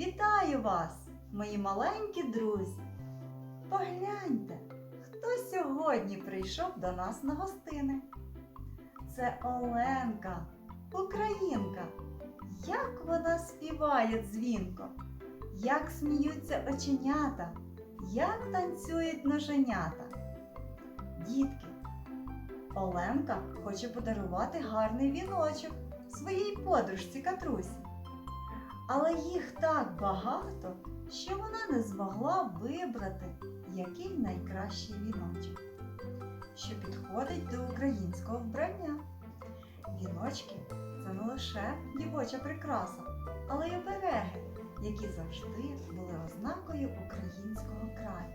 Вітаю вас, мої маленькі друзі! Погляньте, хто сьогодні прийшов до нас на гостини. Це Оленка, українка. Як вона співає дзвінко, як сміються оченята, як танцюють ноженята. Дітки, Оленка хоче подарувати гарний віночок своїй подружці Катрусі. Але їх так багато, що вона не змогла вибрати, який найкращий віночок, що підходить до українського вбрання. Віночки це не лише дівоча прикраса, але й обереги, які завжди були ознакою українського краю.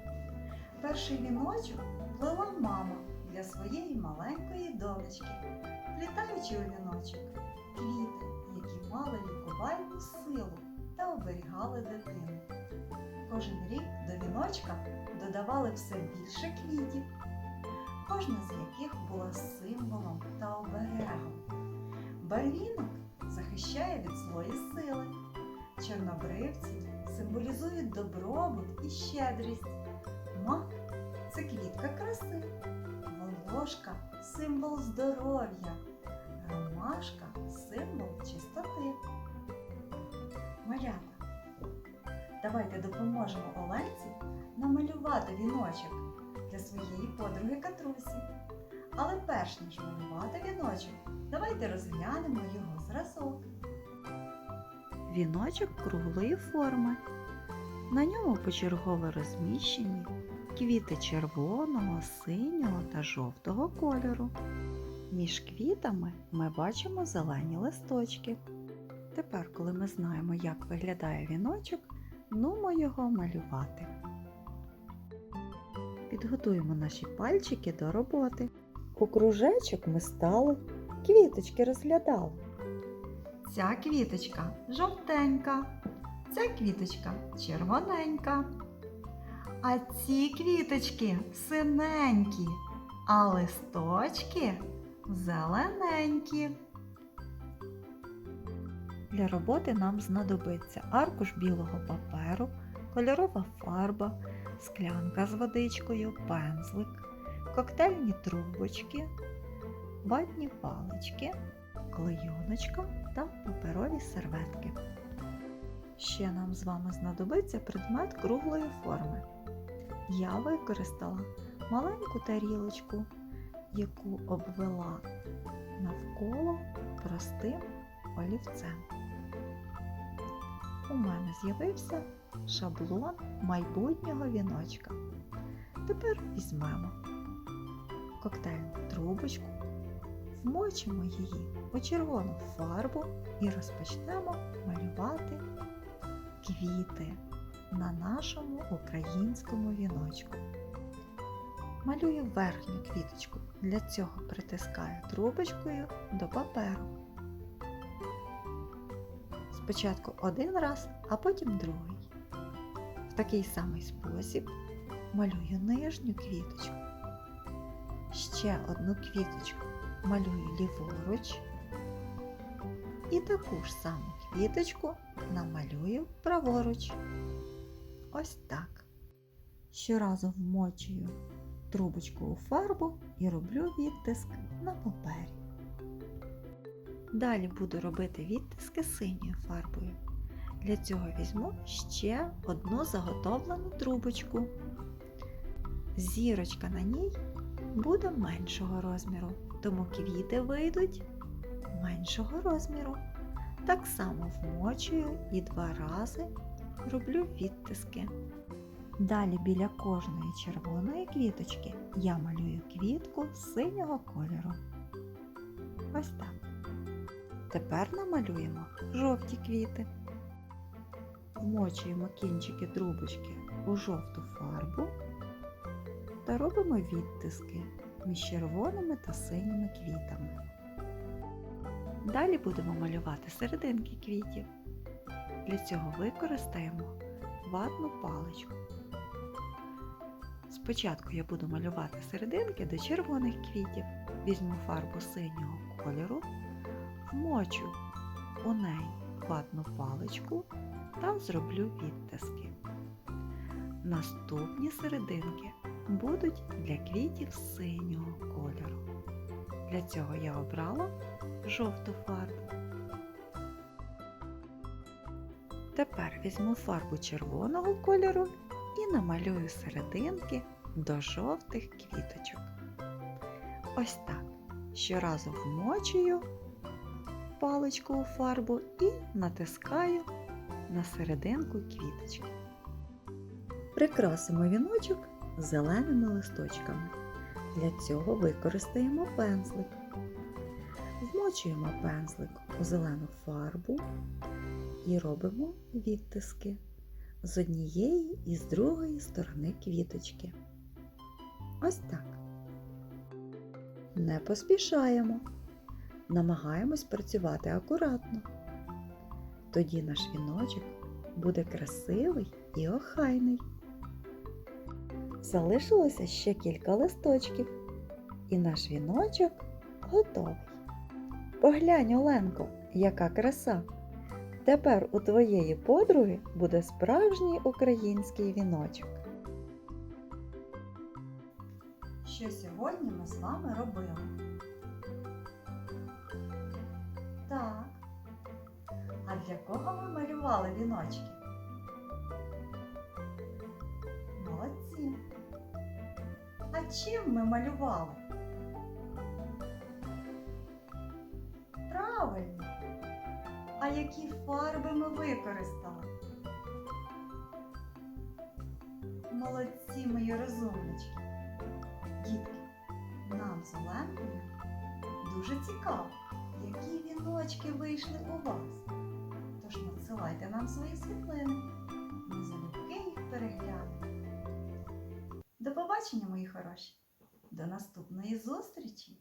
Перший віночок плела мама для своєї маленької донечки, плітаючи у віночок квіти, які мали лікувальну силу та оберігали дитину. Кожен рік до віночка додавали все більше квітів, кожна з яких була символом та оберегом. Барвінок захищає від злої сили. Чорнобривці символізують добробут і щедрість. Мак це квітка краси, волошка символ здоров'я, ромашка символ чистоти. Малята, давайте допоможемо Оленці намалювати віночок для своєї подруги Катрусі. Але перш ніж малювати віночок, давайте розглянемо його зразок. Віночок круглої форми. На ньому почергово розміщені квіти червоного, синього та жовтого кольору. Між квітами ми бачимо зелені листочки. Тепер, коли ми знаємо, як виглядає віночок, нумо його малювати. Підготуємо наші пальчики до роботи. У кружечок ми стали, квіточки розглядали. Ця квіточка жовтенька, ця квіточка червоненька. А ці квіточки синенькі, а листочки зелененькі. Для роботи нам знадобиться аркуш білого паперу, кольорова фарба, склянка з водичкою, пензлик, коктейльні трубочки, ватні палички, клейоночка та паперові серветки. Ще нам з вами знадобиться предмет круглої форми. Я використала маленьку тарілочку, яку обвела навколо простим олівцем. У мене з'явився шаблон майбутнього віночка. Тепер візьмемо коктейльну трубочку, вмочимо її у червону фарбу і розпочнемо малювати квіти на нашому українському віночку. Малюю верхню квіточку. Для цього притискаю трубочкою до паперу. Спочатку один раз, а потім другий. В такий самий спосіб малюю нижню квіточку. Ще одну квіточку малюю ліворуч. І таку ж саму квіточку намалюю праворуч. Ось так. Щоразу вмочую трубочку у фарбу і роблю відтиск на папері. Далі буду робити відтиски синьою фарбою. Для цього візьму ще одну заготовлену трубочку. Зірочка на ній буде меншого розміру, тому квіти вийдуть меншого розміру. Так само вмочую і два рази роблю відтиски. Далі біля кожної червоної квіточки я малюю квітку синього кольору. Ось так. Тепер намалюємо жовті квіти. Вмочуємо кінчики трубочки у жовту фарбу та робимо відтиски між червоними та синіми квітами. Далі будемо малювати серединки квітів. Для цього використаємо ватну паличку. Спочатку я буду малювати серединки до червоних квітів. Візьму фарбу синього кольору, вмочу у неї ватну паличку та зроблю відтиски. Наступні серединки будуть для квітів синього кольору. Для цього я обрала жовту фарбу. Тепер візьму фарбу червоного кольору і намалюю серединки до жовтих квіточок. Ось так. Щоразу вмочую паличку у фарбу і натискаю на серединку квіточки. Прикрасимо віночок зеленими листочками. Для цього використаємо пензлик. Вмочуємо пензлик у зелену фарбу і робимо відтиски з однієї і з другої сторони квіточки. Ось так. Не поспішаємо. Намагаємось працювати акуратно. Тоді наш віночок буде красивий і охайний. Залишилося ще кілька листочків, і наш віночок готовий. Поглянь, Оленко, яка краса! Тепер у твоєї подруги буде справжній український віночок. Що сьогодні ми з вами робили? Так. А для кого ми малювали віночки? Молодці. А чим ми малювали? Правильно. Які фарби ми використали? Молодці, мої розумнички. Дітки, нам з Оленкою дуже цікаво, які віночки вийшли у вас. Тож надсилайте нам свої світлини. Ми залюбки їх переглянемо. До побачення, мої хороші! До наступної зустрічі!